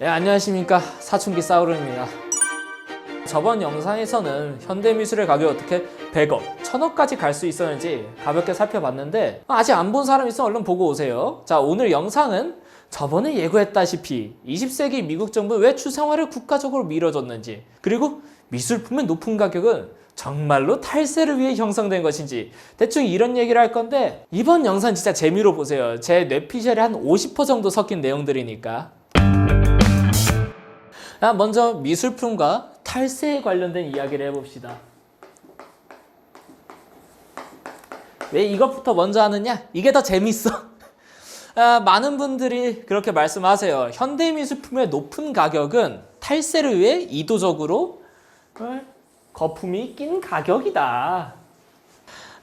네, 안녕하십니까 사춘기 사우르입니다. 저번 영상에서는 현대미술의 가격이 어떻게 100억, 1000억까지 갈 수 있었는지 가볍게 살펴봤는데 아직 안 본 사람 있으면 얼른 보고 오세요. 자 오늘 영상은 저번에 예고했다시피 20세기 미국 정부 왜 추상화를 국가적으로 밀어줬는지 그리고 미술품의 높은 가격은 정말로 탈세를 위해 형성된 것인지 대충 이런 얘기를 할 건데 이번 영상 진짜 재미로 보세요. 제 뇌피셜이 한 50% 정도 섞인 내용들이니까 아, 먼저 미술품과 탈세에 관련된 이야기를 해봅시다. 왜 이것부터 먼저 하느냐? 이게 더 재밌어. 아, 많은 분들이 그렇게 말씀하세요. 현대 미술품의 높은 가격은 탈세를 위해 이도적으로 어, 거품이 낀 가격이다.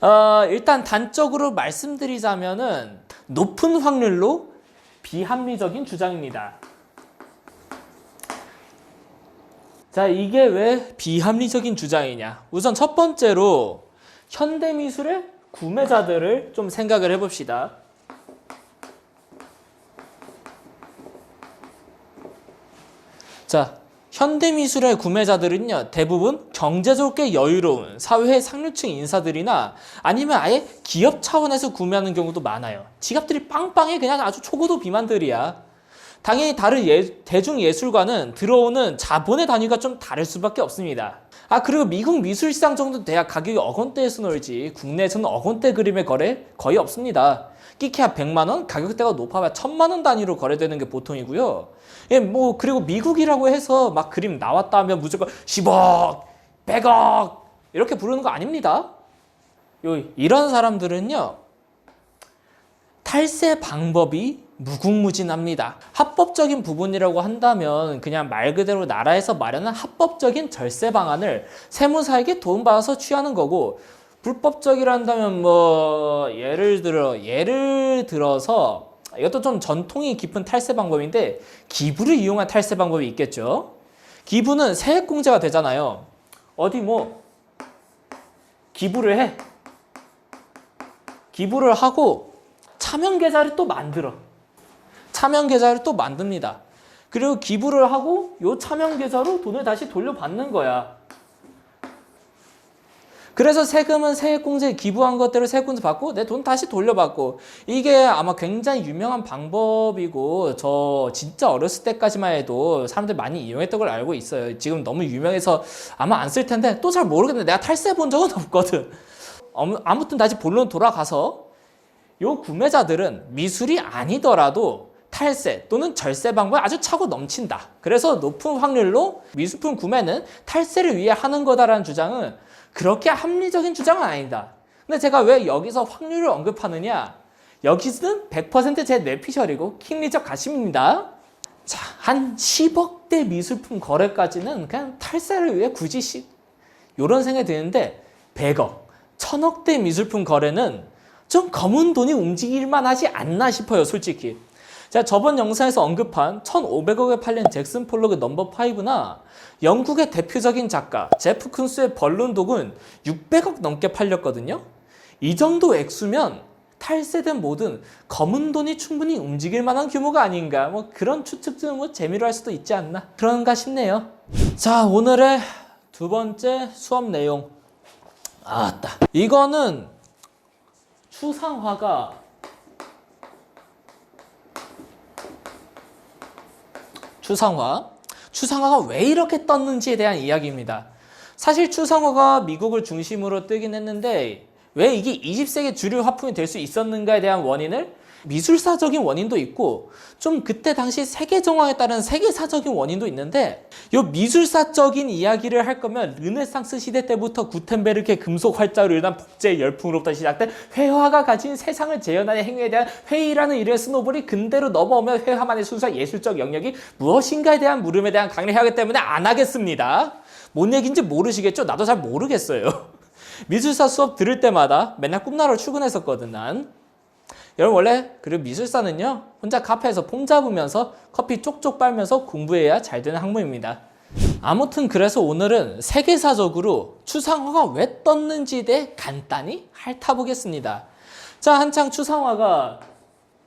어, 일단 단적으로 말씀드리자면은 높은 확률로 비합리적인 주장입니다. 자, 이게 왜 비합리적인 주장이냐? 우선 첫 번째로 현대미술의 구매자들을 좀 생각을 해봅시다. 자, 현대미술의 구매자들은요, 대부분 경제적으로 꽤 여유로운 사회 상류층 인사들이나 아니면 아예 기업 차원에서 구매하는 경우도 많아요. 지갑들이 빵빵해 그냥 아주 초고도 비만들이야. 당연히 다른 예, 대중 예술과는 들어오는 자본의 단위가 좀 다를 수밖에 없습니다. 아 그리고 미국 미술 시장 정도 돼야 가격이 억 원대에서 놀지 국내에서는 억 원대 그림의 거래 거의 없습니다. 끼케야 100만 원, 가격대가 높아야 1000만 원 단위로 거래되는 게 보통이고요. 예, 뭐 그리고 미국이라고 해서 막 그림 나왔다 하면 무조건 10억, 100억 이렇게 부르는 거 아닙니다. 요 이런 사람들은요. 탈세 방법이 무궁무진합니다. 합법적인 부분이라고 한다면 그냥 말 그대로 나라에서 마련한 합법적인 절세 방안을 세무사에게 도움받아서 취하는 거고 불법적이라 한다면 뭐 예를 들어 예를 들어서 이것도 좀 전통이 깊은 탈세 방법인데 기부를 이용한 탈세 방법이 있겠죠. 기부는 세액공제가 되잖아요. 어디 뭐 기부를 해. 기부를 하고 차명 계좌를 또 만들어. 차명 계좌를 또 만듭니다. 그리고 기부를 하고 요 차명 계좌로 돈을 다시 돌려받는 거야. 그래서 세금은 세액공제 기부한 것대로 세액공제 받고 내 돈 다시 돌려받고 이게 아마 굉장히 유명한 방법이고 저 진짜 어렸을 때까지만 해도 사람들 많이 이용했던 걸 알고 있어요. 지금 너무 유명해서 아마 안 쓸 텐데 또 잘 모르겠는데 내가 탈세 본 적은 없거든. 아무- 아무튼 다시 본론 돌아가서 요 구매자들은 미술이 아니더라도 탈세 또는 절세 방법에 아주 차고 넘친다. 그래서 높은 확률로 미술품 구매는 탈세를 위해 하는 거다라는 주장은 그렇게 합리적인 주장은 아니다. 근데 제가 왜 여기서 확률을 언급하느냐? 여기서는 100%제 뇌피셜이고 킹리적 가심입니다. 자, 한 10억대 미술품 거래까지는 그냥 탈세를 위해 굳이 시, 요런 생각이 드는데 100억, 1000억대 미술품 거래는 좀 검은 돈이 움직일만 하지 않나 싶어요, 솔직히. 제가 저번 영상에서 언급한 1,500억에 팔린 잭슨 폴록의 넘버 5나 영국의 대표적인 작가 제프 쿤스의 벌룬독은 600억 넘게 팔렸거든요. 이 정도 액수면 탈세된 모든 검은 돈이 충분히 움직일 만한 규모가 아닌가 뭐 그런 추측도 뭐 재미로 할 수도 있지 않나 그런가 싶네요. 자 오늘의 두 번째 수업 내용 아따 이거는 추상화가 추상화. 추상화가 왜 이렇게 떴는지에 대한 이야기입니다. 사실 추상화가 미국을 중심으로 뜨긴 했는데 왜 이게 20세기 주류 화풍이 될 수 있었는가에 대한 원인을 미술사적인 원인도 있고 좀 그때 당시 세계 정화에 따른 세계사적인 원인도 있는데 이 미술사적인 이야기를 할 거면 르네상스 시대 때부터 구텐베르크의 금속 활자로 일어난 복제 열풍으로부터 시작된 회화가 가진 세상을 재현하는 행위에 대한 회의라는 이름의 스노볼이 근대로 넘어오면 회화만의 순수한 예술적 영역이 무엇인가에 대한 물음에 대한 강의를 하기 때문에 안 하겠습니다. 뭔 얘기인지 모르시겠죠? 나도 잘 모르겠어요. 미술사 수업 들을 때마다 맨날 꿈나라로 출근했었거든 난. 여러분 원래 그리고 미술사는요 혼자 카페에서 폼 잡으면서 커피 쪽쪽 빨면서 공부해야 잘 되는 학문입니다. 아무튼 그래서 오늘은 세계사적으로 추상화가 왜 떴는지에 대해 간단히 핥아보겠습니다. 자 한창 추상화가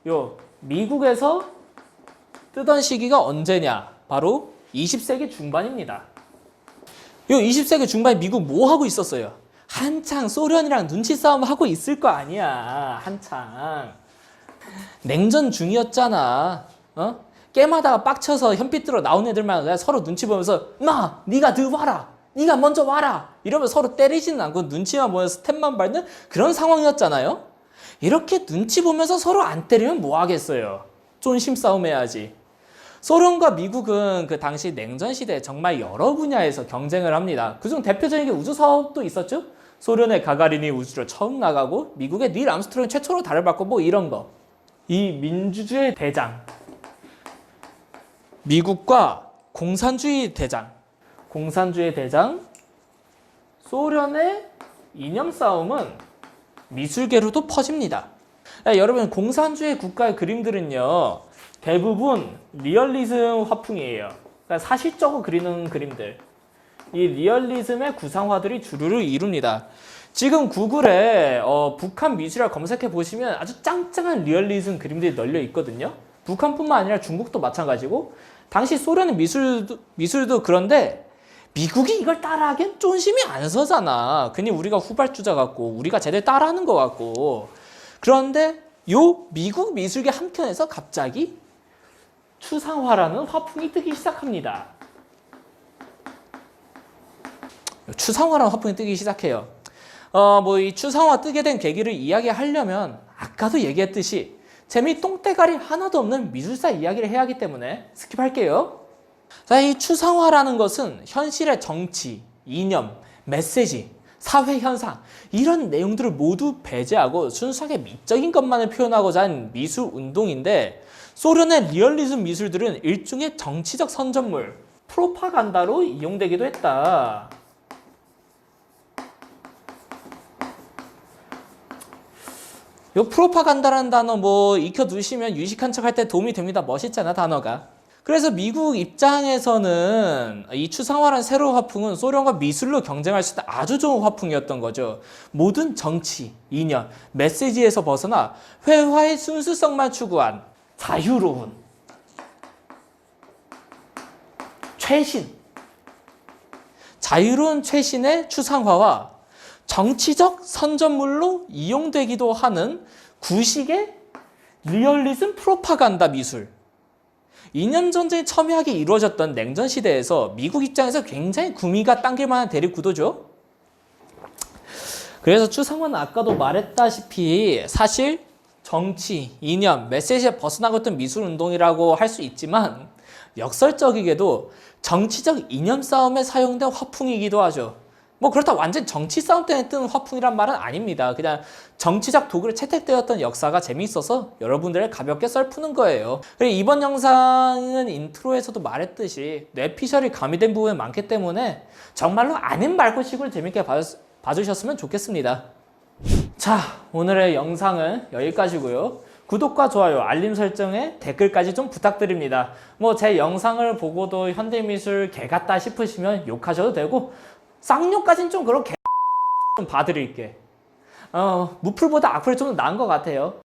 요 미국에서 뜨던 시기가 언제냐? 바로 20세기 중반입니다. 요 20세기 중반에 미국 뭐 하고 있었어요? 한창 소련이랑 눈치 싸움 하고 있을 거 아니야. 한창. 냉전 중이었잖아. 어? 게임하다가 빡쳐서 들어 나온 애들만 서로 눈치 보면서 마, 네가 더 와라. 네가 먼저 와라. 이러면 서로 때리지는 않고 눈치만 보면서 스텝만 밟는 그런 상황이었잖아요. 이렇게 눈치 보면서 서로 안 때리면 뭐 하겠어요. 쫀심 싸움 해야지. 소련과 미국은 그 당시 냉전 시대에 정말 여러 분야에서 경쟁을 합니다. 그중 대표적인 게 우주 사업도 있었죠. 소련의 가가린이 우주로 처음 나가고 미국의 닐 암스트롱이 최초로 달을 밟고 뭐 이런 거. 이 민주주의 대장. 미국과 공산주의 대장. 공산주의 대장. 소련의 이념 싸움은 미술계로도 퍼집니다. 야, 여러분 공산주의 국가의 그림들은요 대부분 리얼리즘 화풍이에요. 그러니까 사실적으로 그리는 그림들. 이 리얼리즘의 구상화들이 주류를 이룹니다. 지금 구글에 어, 북한 미술을 검색해 보시면 아주 짱짱한 리얼리즘 그림들이 널려 있거든요. 북한뿐만 아니라 중국도 마찬가지고 당시 소련의 미술도, 미술도 그런데 미국이 이걸 따라하기엔 쫀심이 안 서잖아. 괜히 우리가 후발주자 같고 우리가 제대로 따라하는 것 같고 그런데 요 미국 미술계 한켠에서 갑자기 추상화라는 화풍이 뜨기 시작합니다. 추상화라는 화풍이 뜨기 시작해요. 어, 뭐 이 추상화 뜨게 된 계기를 이야기하려면 아까도 얘기했듯이 재미 똥대가리 하나도 없는 미술사 이야기를 해야 하기 때문에 스킵할게요. 자, 이 추상화라는 것은 현실의 정치, 이념, 메시지, 사회 현상 이런 내용들을 모두 배제하고 순수하게 미적인 것만을 표현하고자 한 미술 운동인데 소련의 리얼리즘 미술들은 일종의 정치적 선전물, 프로파간다로 이용되기도 했다. 요 프로파간다라는 단어 뭐 익혀두시면 유식한 척 할 때 도움이 됩니다. 멋있잖아 단어가. 그래서 미국 입장에서는 이 추상화라는 새로운 화풍은 소련과 미술로 경쟁할 수 있는 아주 좋은 화풍이었던 거죠. 모든 정치, 이념, 메시지에서 벗어나 회화의 순수성만 추구한 자유로운 최신 자유로운 최신의 추상화와 정치적 선전물로 이용되기도 하는 구식의 리얼리즘 프로파간다 미술. 2년 전쟁이 첨예하게 이루어졌던 냉전 시대에서 미국 입장에서 굉장히 구미가 당길 만한 대립 구도죠. 그래서 추상화는 아까도 말했다시피 사실 정치, 이념, 메시지에 벗어나고 있던 미술 운동이라고 할 수 있지만 역설적이게도 정치적 이념 싸움에 사용된 화풍이기도 하죠. 뭐 그렇다 완전 정치 싸움 때문에 뜨는 화풍이란 말은 아닙니다. 그냥 정치적 도구로 채택되었던 역사가 재미있어서 여러분들을 가볍게 썰푸는 거예요. 그리고 이번 영상은 인트로에서도 말했듯이 뇌피셜이 가미된 부분이 많기 때문에 정말로 아닌 말고식으로 재밌게 봐, 봐주셨으면 좋겠습니다. 자, 오늘의 영상은 여기까지고요. 구독과 좋아요, 알림 설정에 댓글까지 좀 부탁드립니다. 뭐 제 영상을 보고도 현대미술 개 같다 싶으시면 욕하셔도 되고 쌍욕까진 좀 그렇게 좀 봐드릴게. 어, 무풀보다 악플이 좀 나은 것 같아요.